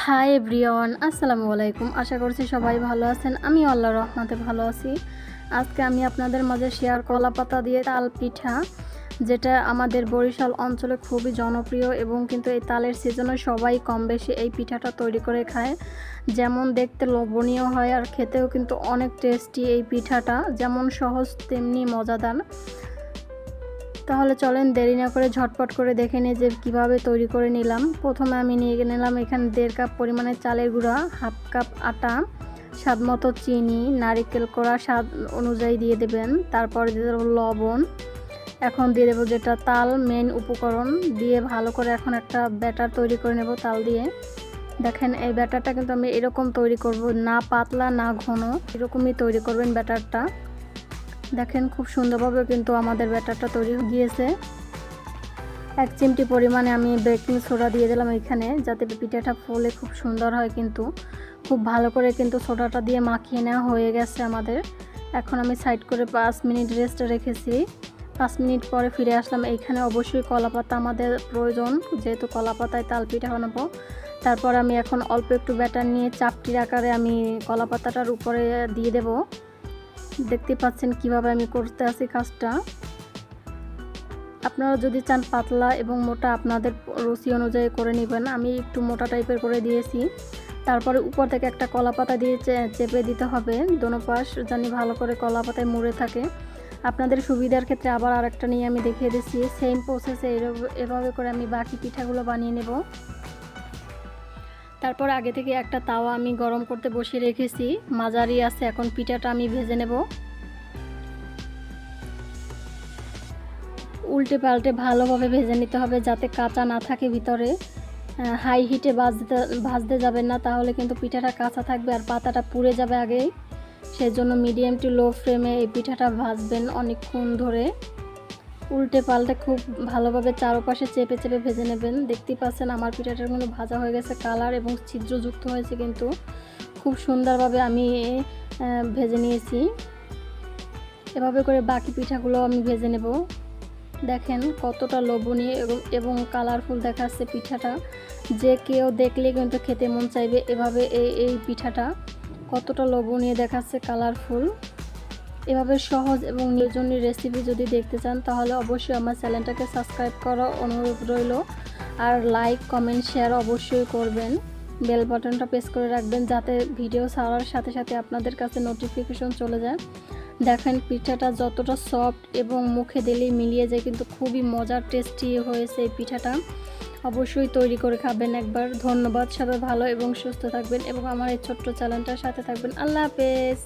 Hi everyone, আসসালামু আলাইকুম। আশা করছি সবাই ভালো আছেন। আমি আল্লাহর রহমতে ভালো আছি। আজকে আমি আপনাদের মাঝে শেয়ার কলা পাতা দিয়ে তাল পিঠা, যেটা আমাদের বরিশাল অঞ্চলে খুবই জনপ্রিয় এবং কিন্তু এই তালের সিজনে সবাই কম বেশি এই পিঠাটা তৈরি করে খায়। যেমন দেখতে লোভনীয় হয় আর খেতেও কিন্তু অনেক টেস্টি এই পিঠাটা, যেমন সহজ তেমনি মজাদার। তাহলে চলেন দেরি না করে ঝটপট করে দেখে নিই যে কীভাবে তৈরি করে নিলাম। প্রথমে আমি নিয়ে নিলাম এখানে দেড় কাপ পরিমাণে চালের গুঁড়া, হাফ কাপ আটা, স্বাদ মতো চিনি, নারিকেল করা স্বাদ অনুযায়ী দিয়ে দেবেন। তারপরে দিয়ে দেবো লবণ। এখন দিয়ে দেবো যেটা তাল মেন উপকরণ। দিয়ে ভালো করে এখন একটা ব্যাটার তৈরি করে নেব তাল দিয়ে। দেখেন এই ব্যাটারটা কিন্তু আমি এরকম তৈরি করব, না পাতলা, না ঘন। এরকমই তৈরি করবেন ব্যাটারটা। দেখেন খুব সুন্দরভাবে কিন্তু আমাদের ব্যাটারটা তৈরি গিয়েছে। এক চিমটি পরিমাণে আমি বেকিং সোডা দিয়ে দিলাম এখানে, যাতে পিঠাটা ফুলে খুব সুন্দর হয় কিন্তু। খুব ভালো করে কিন্তু সোডাটা দিয়ে মাখিয়ে নেওয়া হয়ে গেছে আমাদের। এখন আমি সাইড করে পাঁচ মিনিট রেস্ট রেখেছি। পাঁচ মিনিট পরে ফিরে আসলাম। এইখানে অবশ্যই কলা পাতা আমাদের প্রয়োজন, যেহেতু কলা পাতায় তাল পিঠা বানাবো। তারপর আমি এখন অল্প একটু ব্যাটার নিয়ে চাপটির আকারে আমি কলা পাতাটার উপরে দিয়ে দেবো। দেখতে পাচ্ছেন কীভাবে আমি করতে আছি কাজটা। আপনারা যদি চান পাতলা এবং মোটা, আপনাদের রুচি অনুযায়ী করে নেবেন। আমি একটু মোটা টাইপের করে দিয়েছি। তারপরে উপর থেকে একটা কলা পাতা দিয়ে চেপে দিতে হবে। দোনো পাশ জানি ভালো করে কলা পাতায় মুড়ে থাকে। আপনাদের সুবিধার ক্ষেত্রে আবার আরেকটা নিয়ে আমি দেখিয়ে দিচ্ছি। সেম প্রসেসে এভাবে করে আমি বাকি পিঠাগুলো বানিয়ে নেব। তারপর আগে থেকে একটা তাওয়া আমি গরম করতে বসিয়ে রেখেছি। মাঝারি আছে, এখন পিঠাটা আমি ভেজে নেব। উল্টে পাল্টে ভালোভাবে ভেজে নিতে হবে যাতে কাঁচা না থাকে ভিতরে। হাই হিটে ভাজতে ভাজতে যাবেন না, তাহলে কিন্তু পিঠাটা কাঁচা থাকবে আর পাতাটা পুড়ে যাবে আগেই। সেই জন্য মিডিয়াম টু লো ফ্লেমে এই পিঠাটা ভাজবেন অনেকক্ষণ ধরে। উল্টে পাল্টে খুব ভালোভাবে চারপাশে চেপে চেপে ভেজে নেবেন। দেখতেই পাচ্ছেন আমার পিঠাটার মধ্যে ভাজা হয়ে গেছে কালার এবং ছিদ্রযুক্ত হয়েছে কিন্তু। খুব সুন্দরভাবে আমি ভেজে নিয়েছি। এভাবে করে বাকি পিঠাগুলো আমি ভেজে নেব। দেখেন কতটা লোভনীয় এবং কালারফুল দেখাচ্ছে পিঠাটা। যে কেউ দেখলে কিন্তু খেতে মন চাইবে এভাবে এই এই পিঠাটা। কতটা লোভনীয় দেখাচ্ছে কালারফুল। এভাবে সহজ এবং নির্জনী রেসিপি যদি দেখতে চান, তাহলে অবশ্যই আমার চ্যানেলটাকে সাবস্ক্রাইব করা অনুরোধ রইল। আর লাইক কমেন্ট শেয়ার অবশ্যই করবেন। বেল বাটনটা প্রেস করে রাখবেন যাতে ভিডিও ছাড়ার সাথে সাথে আপনাদের কাছে নোটিফিকেশন চলে যায়। দেখেন, পিঠাটা যতটা সফট এবং মুখে দিলেই মিলিয়ে যায়, কিন্তু খুবই মজার টেস্টি হয়েছে এই পিঠাটা। অবশ্যই তৈরি করে খাবেন একবার। ধন্যবাদ, সবাই ভালো এবং সুস্থ থাকবেন এবং আমার এই ছোট্ট চ্যানেলটার সাথে থাকবেন। আল্লাহ হাফেজ।